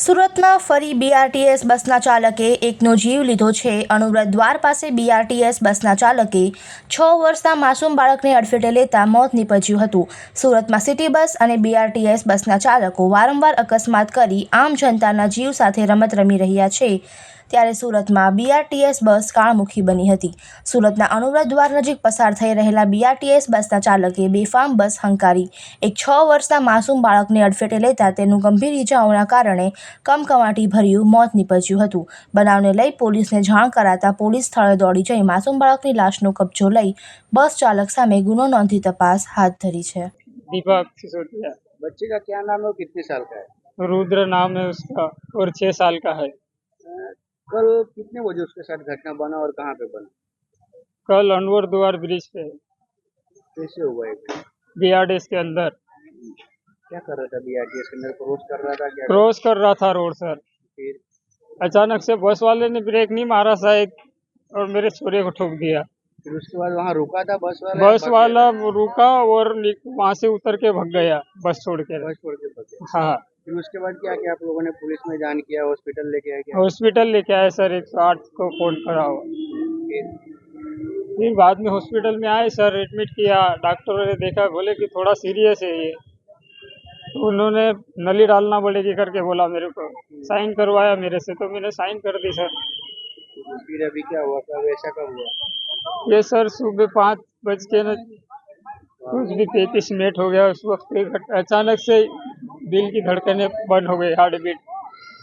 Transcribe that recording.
સુરતમાં ફરી બીઆરટીએસ બસના ચાલકે એકનો જીવ લીધો છે. અણુવ્રત દ્વાર પાસે બીઆરટીએસ બસના ચાલકે છ વર્ષના માસૂમ બાળકને અડફેટે લેતા મોત નીપજ્યું હતું. સુરતમાં સિટી બસ અને બીઆરટીએસ બસના ચાલકો વારંવાર અકસ્માત કરી આમ જનતાના જીવ સાથે રમત રમી રહ્યા છે. ત્યારે સુરતમાં બીઆરટીએસ બસ કાળમુખી બની હતી. સુરતના અનુવ્રત દ્વાર નજીક પસાર થઈ રહેલા બીઆરટીએસ બસના ચાલકે બેફામ બસ હંકારી. એક છ વર્ષના માસૂમ બાળકને અડફેટે લેતા તેનું ગંભીર ઇજાઓના કારણે કમકમાટી ભર્યું મોત નીપજ્યું હતું બનાવને લઈ પોલીસને જાણ કરાતા પોલીસ સ્થળે દોડી જઈ માસૂમ બાળકની લાશનો કબજો લઈ બસ ચાલક સામે ગુનો નોંધી તપાસ હાથ ધરી છે दीपक सिसोदिया बच्चे का क्या नाम है और कितने साल का है रुद्र नाम है उसका और छः साल का है कल कितने बजे उसके साथ घटना बना और कहाँ पे बना कल अनवर द्वार ब्रिज पे कैसे हुआ ये बी के अंदर क्या कर रहा था बी के अंदर क्रॉस कर रहा था क्या? क्रॉस कर रहा था रोड सर। फिर? अचानक से बस वाले ने ब्रेक नहीं मारा शायद और मेरे छोरे को ठोक दिया। फिर उसके बाद वहाँ रुका था बस वाला? बस वाला रुका और वहाँ से उतर के भग गया बस छोड़ के। बस छोड़ के भाग गया। हाँ। फिर उसके बाद क्या किया आप लोगों ने? पुलिस में जान किया हॉस्पिटल लेके आए क्या? हॉस्पिटल लेके आए सर एक सौ आठ को फ़ोन करा हुआ। फिर बाद में हॉस्पिटल में आए सर एडमिट किया डॉक्टरों ने देखा बोले कि थोड़ा सीरियस है ये। उन्होंने नली डालना पड़ेगी करके बोला मेरे को साइन करवाया मेरे से तो मैंने साइन कर दी सर। फिर अभी क्या हुआ? सर ऐसा कब हुआ? ये सर सुबह पाँच बज के न कुछ भी पैंतीस मिनट हो गया उस वक्त अचानक से दिल की धड़कने बंद हो गई हार्ट बीट।